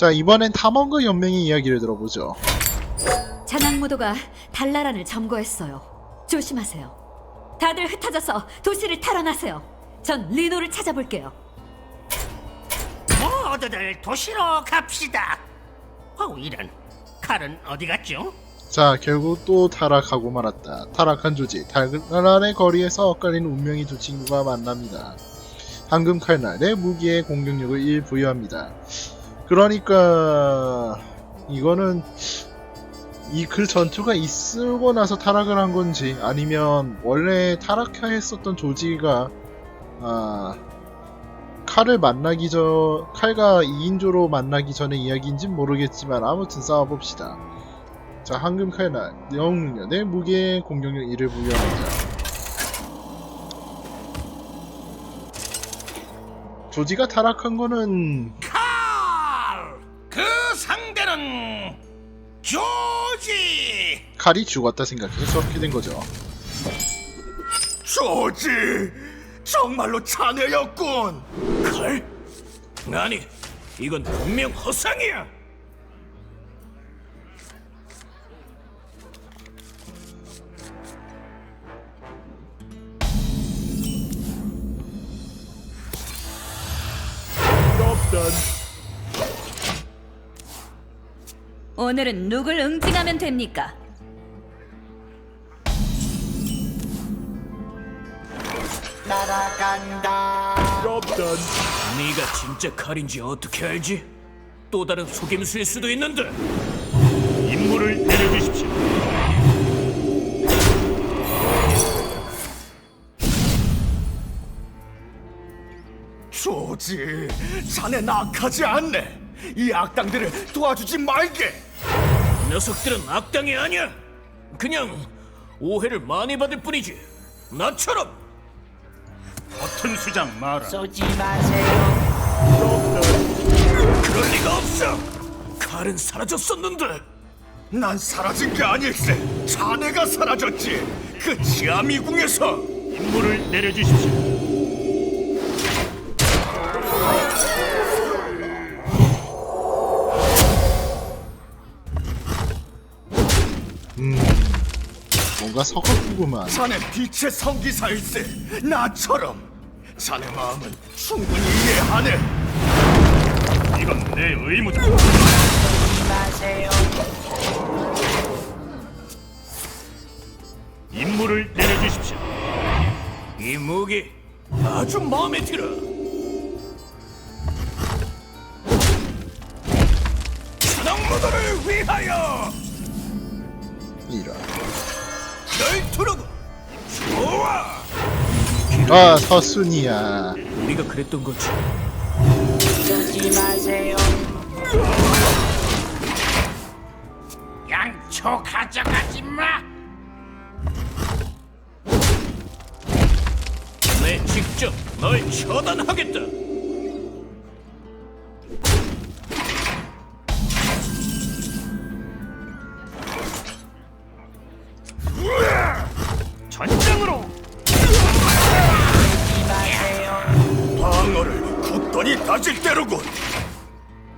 자 이번엔 탐험가 연맹의 이야기를 들어보죠. 잔악무도가 달나란을 점거했어요. 조심하세요. 다들 흩어져서 도시를 탈환하세요. 전 리노를 찾아볼게요. 모두들 도시로 갑시다. 어우 이런 칼은 어디 갔죠? 자 결국 또 타락하고 말았다. 타락한 조지 달나란의 거리에서 엇갈리는 운명의 두 친구가 만납니다. 황금 칼날에 무기의 공격력을 1 부여합니다. 그러니까 이거는 이 그 전투가 있고 나서 타락을 한 건지 아니면 원래 타락했었던 조지가 아 칼을 만나기 전 칼과 2인조로 만나기 전의 이야기인진 모르겠지만 아무튼 싸워봅시다. 자 황금 칼날 영웅년의 무게 공격력 1을 부여합니다. 조지가 타락한 거는 상대는 조지! 칼이 죽었다 생각해서 저렇게 된 거죠. 조지! 정말로 자네였군! 칼? 아니, 이건 분명 허상이야! 오늘은 누굴 응징하면 됩니까? 네가 진짜 칼인지 어떻게 알지? 또 다른 속임수일 수도 있는데 임무를 내려주십시오 조지, 자네 낙하지 않네. 이 악당들을 도와주지 말게. 녀석들은 악당이 아니야 그냥 오해를 많이 받을 뿐이지 나처럼 버튼 수장 마라 쏘지 마세요. 그럴 리가 없어 칼은 사라졌었는데 난 사라진 게 아닐세. 자네가 사라졌지. 그 지하미궁에서. 임무를 내려주십시오 뭔가 서글프구만. 자네 빛의 성기사일세. 나처럼. 자네 마음은 충분히 이해하네. 이건 내 의무다 마세요. 임무를 내려주십시오 이 무기 아주 마음에 들어 천왕무도를 위하여 이런. 열투르고 좋아 아 서순이야. 우리가 그랬던 거지 쏘지 마세요. 양초 가져가지 마. 내 직접 널 처단하겠다.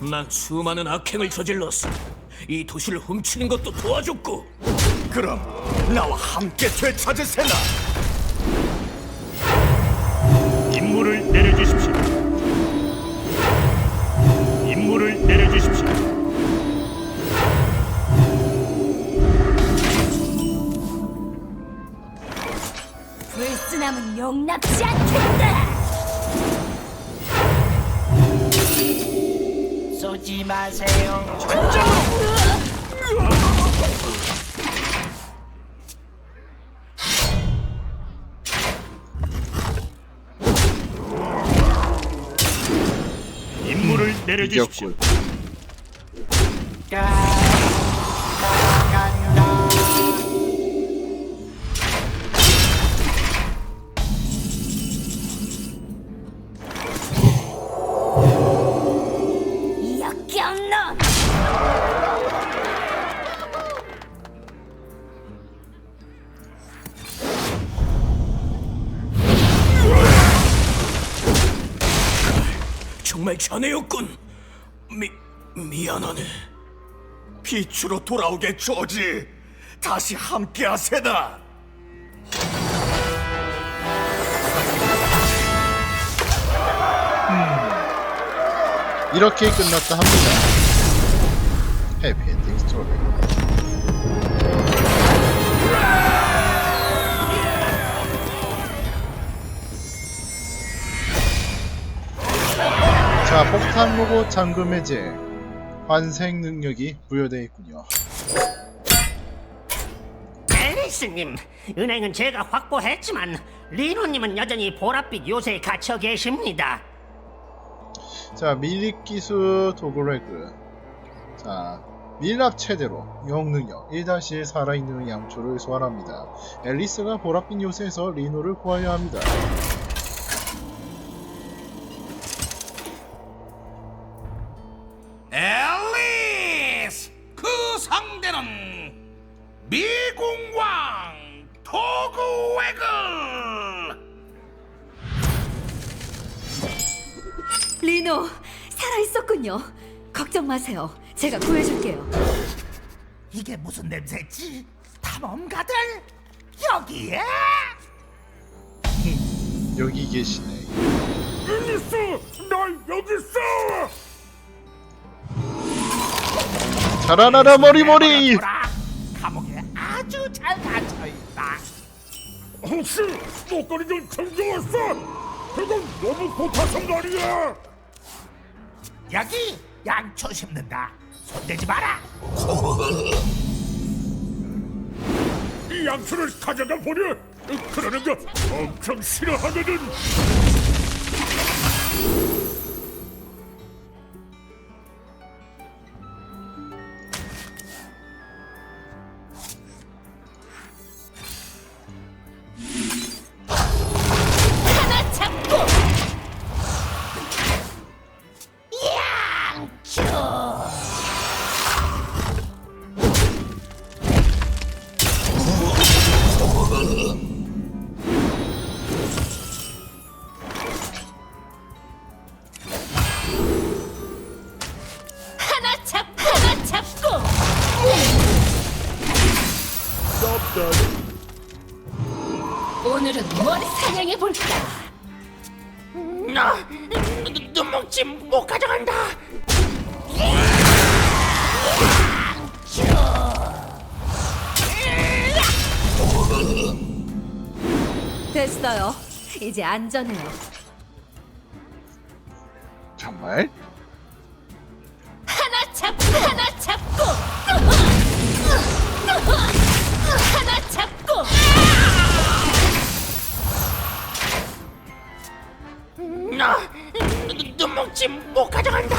난 수많은 악행을 저질렀어. 이 도시를 훔치는 것도 도와줬고 그럼 나와 함께 되찾으세나. 임무를 내려주십시오. 임무를 내려주십시오. 불순함은 용납지 않겠다! 쏘지 마세요. 임무를 내려주십시오. 이겼군. 가, 자네였군. 미 미안하네. 빛으로 돌아오게 조지. 다시 함께하세다. 이렇게 끝났다 합니다. 해피엔딩 스토리. 자, 폭탄 로봇 잠금 해제. 환생 능력이 부여되어 있군요. 앨리스님, 은행은 제가 확보했지만 리노님은 여전히 보랏빛 요새에 갇혀 계십니다. 자, 밀립 기술 도그레그. 자, 밀랍 최대로 영 능력 1-1 살아있는 양초를 소환합니다. 앨리스가 보랏빛 요새에서 리노를 구하여 합니다. 앨리스! 그 상대는 미공왕 도그웨글! 리노 살아 있었군요. 걱정 마세요. 제가 구해줄게요. 이게 무슨 냄새지? 탐험가들 여기에? 여기 계시네. 앨리스! 날 여기 있어! 자라나라 머리머리! 감옥에 아주 잘 갇혀 있다. 혹시 목걸이 좀 챙겨왔어? 그건 너무 고파서 말이야! 여기 양초 심는다. 손대지 마라. 이 양초를 가져가 버려! 그러는 거 엄청 싫어하거든! 오늘은 뭘 사냥해 볼까? 나 눈먹지 못 가져간다. 됐어요. 이제 안전해요. 정말? 나 눈먹지 못 가져간다.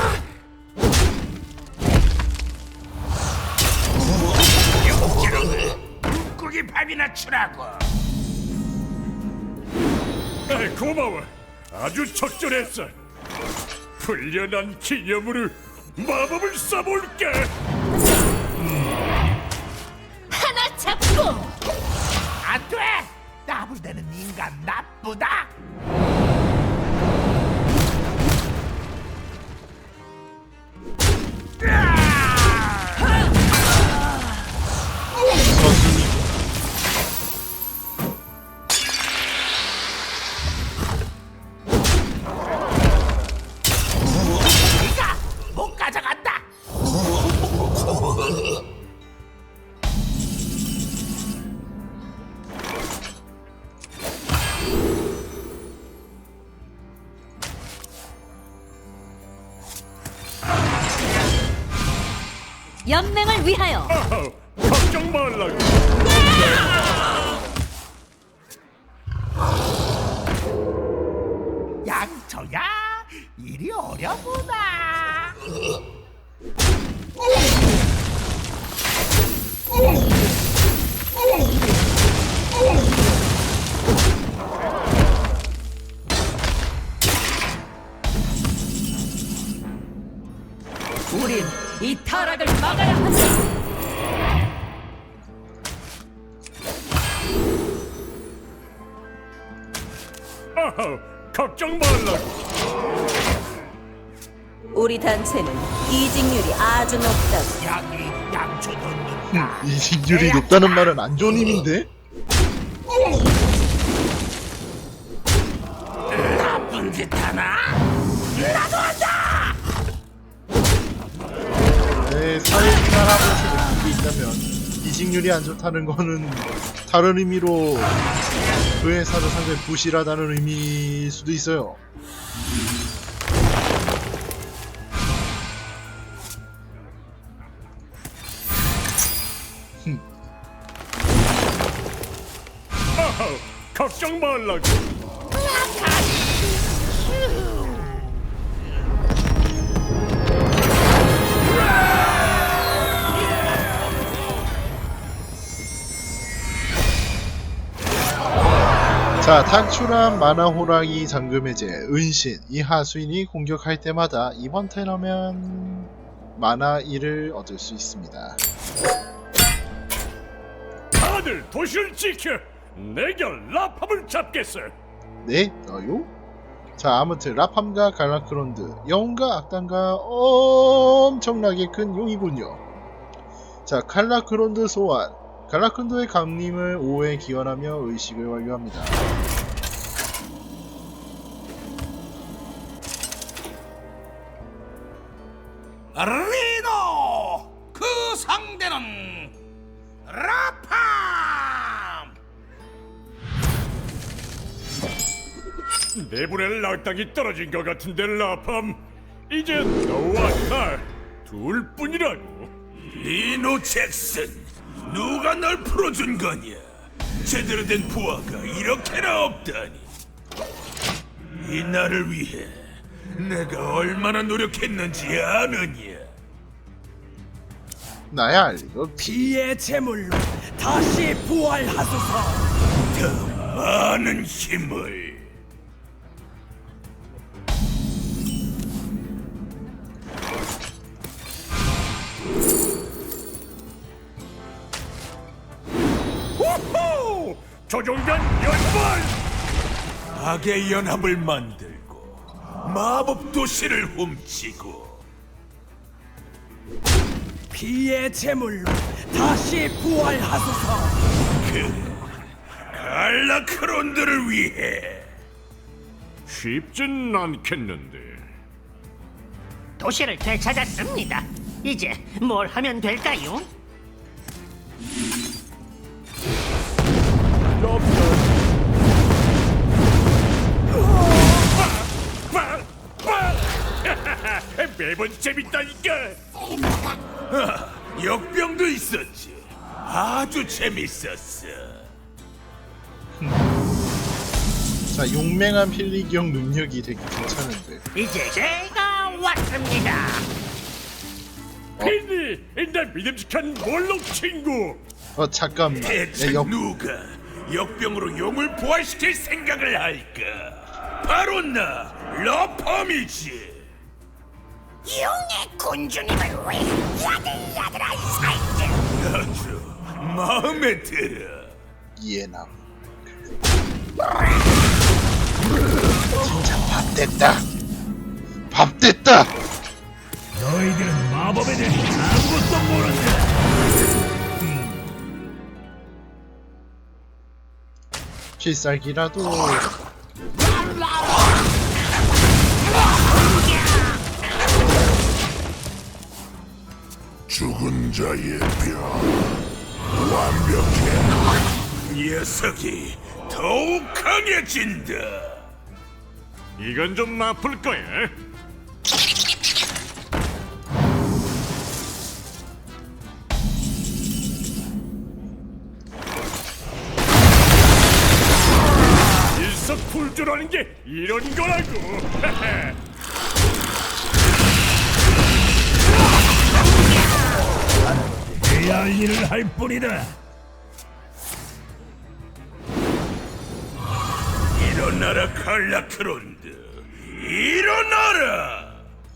물고기 밥이나 추라고. 아, 고마워. 아주 적절했어. 훈련한 기념으로 마법을 써볼게. 하나 잡고 안 돼. 나불대는 인간 나쁘다. 서 연맹을 위하여 아우, 걱정 말라고. 양초야, 일이 어려구나. 우린 이 타락을 막아야 한다. 아우, 걱정 말라고. 우리 단체는 이직률이 아주 높다고. 여기 양초 넣는다. 이직률이 높다는 말은 안 좋은 의미인데? 나쁜 짓 하나? 네, 사회생활하면서 느끼고 있다면 이직률이 안 좋다는 거는 다른 의미로 그 회사도 상당히 부실하다는 의미일 수도 있어요. 걱정 말라고. 자, 탈출한 만화 호랑이 잠금 해제 은신 이 하수인이 공격할 때마다 이번 턴하면 만화 1을 얻을 수 있습니다. 다들 도시를 지켜. 내가 라팝을 잡겠어. 네, 너요? 자, 아무튼 라팜과 갈라크론드 영웅과 악당과 엄청나게 큰 용이군요. 자, 갈라크론드 소환 갈라크론드의 강림을 5회 기원하며 의식을 완료합니다. 리노! 그 상대는 라팜! 내분의 낙당이 떨어진 것 같은데 라팜. 이제 너와 나 둘뿐이라고. 리노 잭슨, 누가 널 풀어준 거냐? 제대로 된 부하가 이렇게나 없다니. 이 나를 위해 내가 얼마나 노력했는지 아느냐? 나야 알리고 피의 제물로 다시 부활하소서! 더 많은 힘을. 조종관 연발! 악의 연합을 만들고 마법 도시를 훔치고 피의 제물로 다시 부활하소서! 그 갈라크론드를 위해 쉽진 않겠는데. 도시를 되찾았습니다. 이제 뭘 하면 될까요? 매번 재밌다니까. 역병도 있었지. 아주 재밌었어. 자 용맹한 필리기형 능력이 되게 괜찮은데 이제 제가 왔습니다. 핀니, 내 믿음직한 몰록 친구. 어 잠깐만 대체 네, 역, 누가 역병으로 용을 부활시킬 생각을 할까? 바로 나, 러펌이지. 용의 군주님을 위해 야들야들한 살들. 아주 마음에 들어. 이해남 진짜 밥 됐다 밥 됐다 너희들은 마법에 대해 아무것도 모른다. 필살기라도 죽은 자의 뼈 완벽해. 녀석이 더욱 강해진다. 이건 좀 아플 거야. 일석불조라는 게 이런 거라고. 해야 할 일을 할 뿐이다. 일어나라 칼라크론드. 일어나라.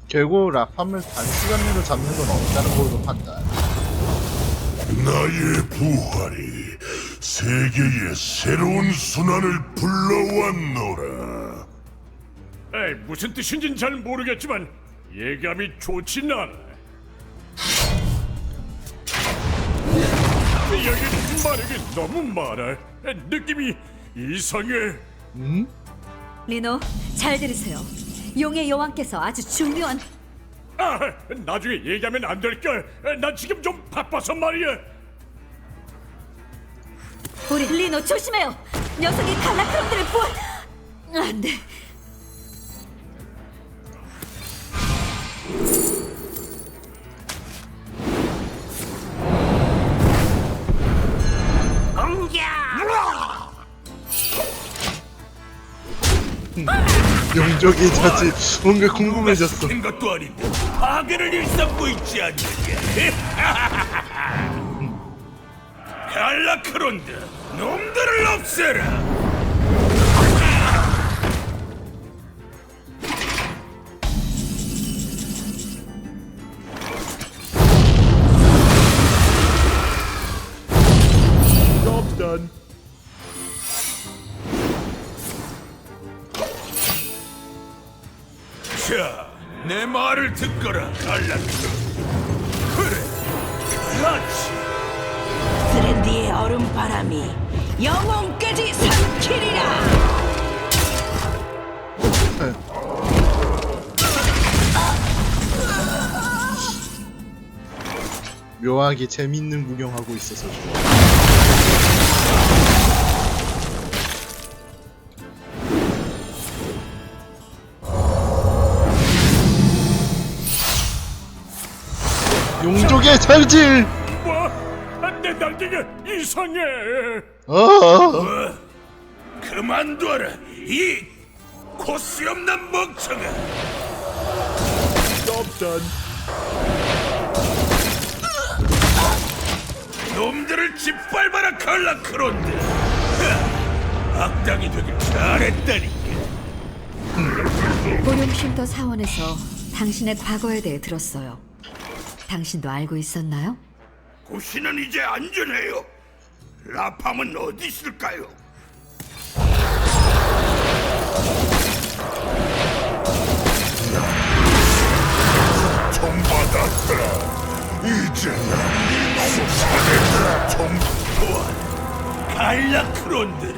결국 라팜을 단시간 내로 잡는 건 없다는 걸로 판단 나의 부활이 세계에 새로운 순환을 불러왔노라. 에이, 무슨 뜻인진 잘 모르겠지만 예감이 좋진 않아. 여기 마력이 너무 많아. 느낌이 이상해. 리노, 잘 들으세요. 용의 여왕께서 아주 중요한 아, 나중에 얘기하면 안 될까? 나 지금 좀 바빠서 말이야. 우리 리노 조심해요. 녀석이 갈라크론들을 부활. 안 돼. 공격! 자질 뭔가 궁금해졌어. 된 것도 아닌데 파괴를 일삼고 있지 않느냐? 갈라크론드, 놈들을 없애라. 영혼까지 삼키리라. 묘하게 재밌는 구경하고 있어서 좋아. 용족의 자질! 뭐? 내 날개가 이상해. 어, 어? 그만둬라, 이 코스 없는 멍청아. 놈들을 짓밟아라, 갈라크론드. 하, 악당이 되길 잘했다니까. 고룡쉼터 사원에서 당신의 과거에 대해 들었어요. 당신도 알고 있었나요? 고시는 이제 안전해요. 라팜은 어디 있을까요? 총 받았다. 이제 난총 갈라크론드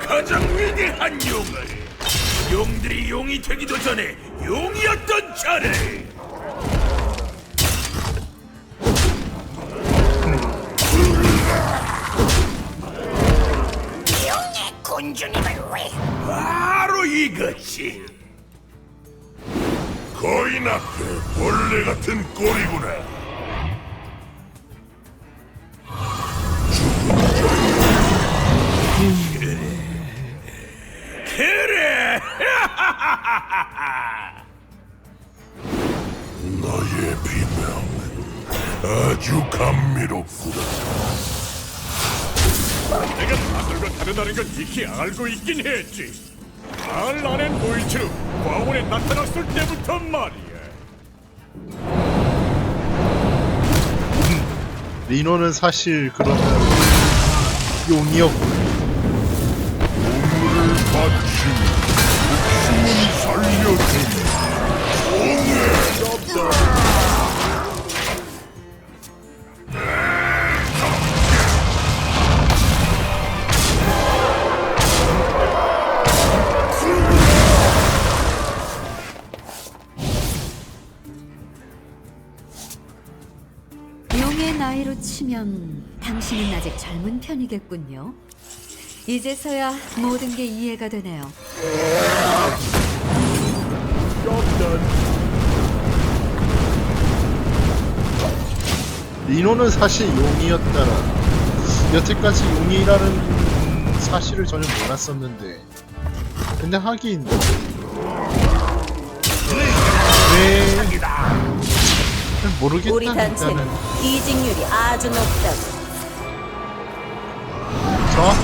가장 위대한 용을 용들이 용이 되기도 전에 용이었던 자를 용의 군주님을 왜? 바로 이것이 거인 앞에 벌레 같은 꼴이구나. 그래 너의 비명 아주 감미롭구나. 내가 다들과 다르다는 건 익히 알고 있긴 했지. 알 안엔 보이처럼 과원에 나타났을 때부터 말이야. 리노는 사실 그러면 용이었고 오늘을 바치 목숨은 살려주 아직 젊은 편이겠군요. 이제서야 모든 게 이해가 되네요. 리노는 사실 용이었다라 여태까지 용이라는 사실을 전혀 몰랐었는데 근데 하긴 왜 모르겠다 우리 단체는 일단은 이직률이 아주 높다고.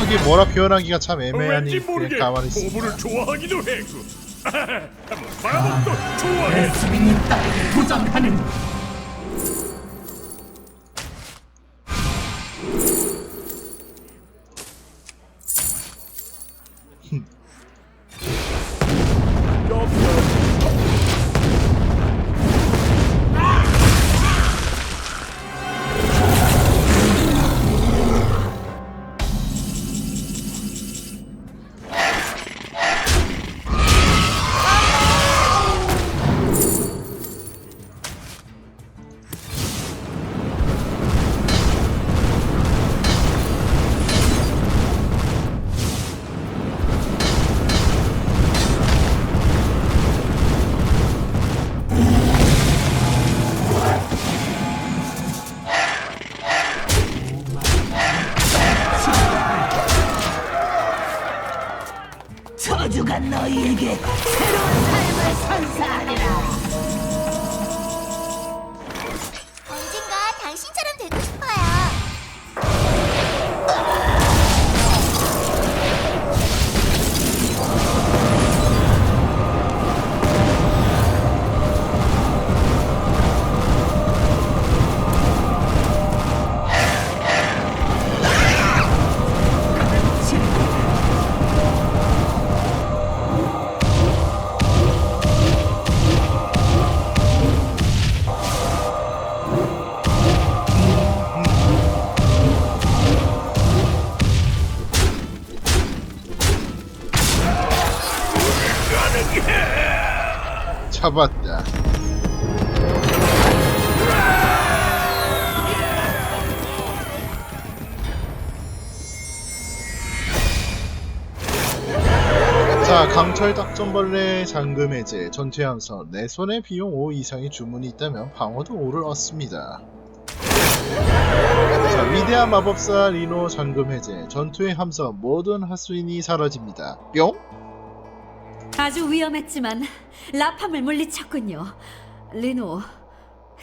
정확하게 뭐라 표현하기가 참 왠지 애매하니 모르게 그냥 가만히 있어 보물을 좋아하기도 했고 마법도 좋아해. 잡았다. 전벌레 잠금 해제, 전투 함선, 내 손에 비용 5 이상의 주문이 있다면 방어도 5를 얻습니다. 자, 위대한 마법사 리노 잠금 해제, 전투의 함선, 모든 하수인이 사라집니다. 뿅? 아주 위험했지만 라팜을 물리쳤군요. 리노,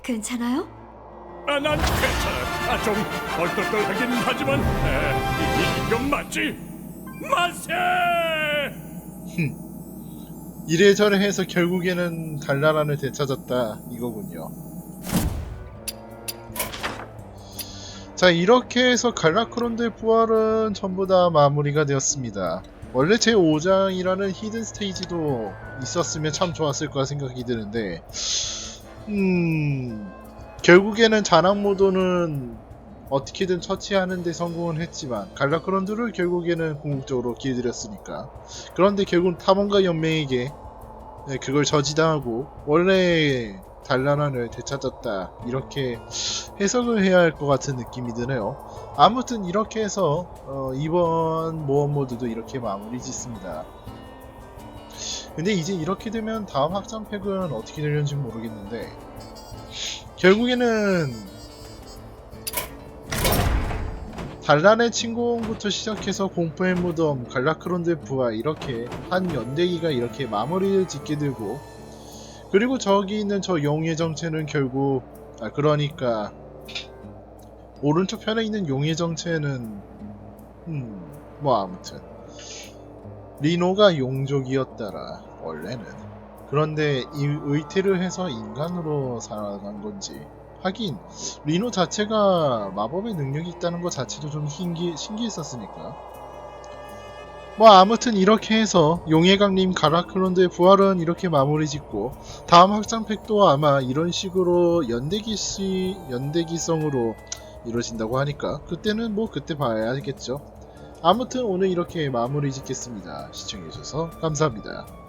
괜찮아요? 아, 난 괜찮아. 아, 좀 얼떨떨하긴 하지만 에, 이- 이건 맞지? 맞세! 이래저래 해서 결국에는 달나란을 되찾았다 이거군요. 자 이렇게 해서 갈라크론드의 부활은 전부 다 마무리가 되었습니다. 원래 제 5장이라는 히든 스테이지도 있었으면 참 좋았을 거라 생각이 드는데 음 결국에는 모드는 어떻게든 처치하는 데 성공은 했지만 갈라크론드를 결국에는 궁극적으로 길들였으니까 그런데 결국 탐험가 연맹에게 네, 그걸 저지당하고 원래 단란한을 되찾았다 이렇게 해석을 해야 할 것 같은 느낌이 드네요. 아무튼 이렇게 해서 어, 이번 모험 모드도 이렇게 마무리 짓습니다. 근데 이제 이렇게 되면 다음 확장팩은 어떻게 되려는지 모르겠는데 결국에는 단란의 침공부터 시작해서 공포의 무덤, 갈라크론드의 부활 이렇게 한 연대기가 이렇게 마무리를 짓게 되고 그리고 저기 있는 저 용의 정체는 결국 아 그러니까 오른쪽 편에 있는 용의 정체는 음 뭐 아무튼 리노가 용족이었더라 원래는. 그런데 이 의태를 해서 인간으로 살아간 건지 하긴 리노 자체가 마법의 능력이 있다는 것 자체도 좀 신기, 신기했었으니까. 뭐 아무튼 이렇게 해서 용의 강림 가라클론드의 부활은 이렇게 마무리 짓고 다음 확장팩도 아마 이런 식으로 연대기시 연대기성으로 이루어진다고 하니까 그때는 뭐 그때 봐야겠죠. 아무튼 오늘 이렇게 마무리 짓겠습니다. 시청해주셔서 감사합니다.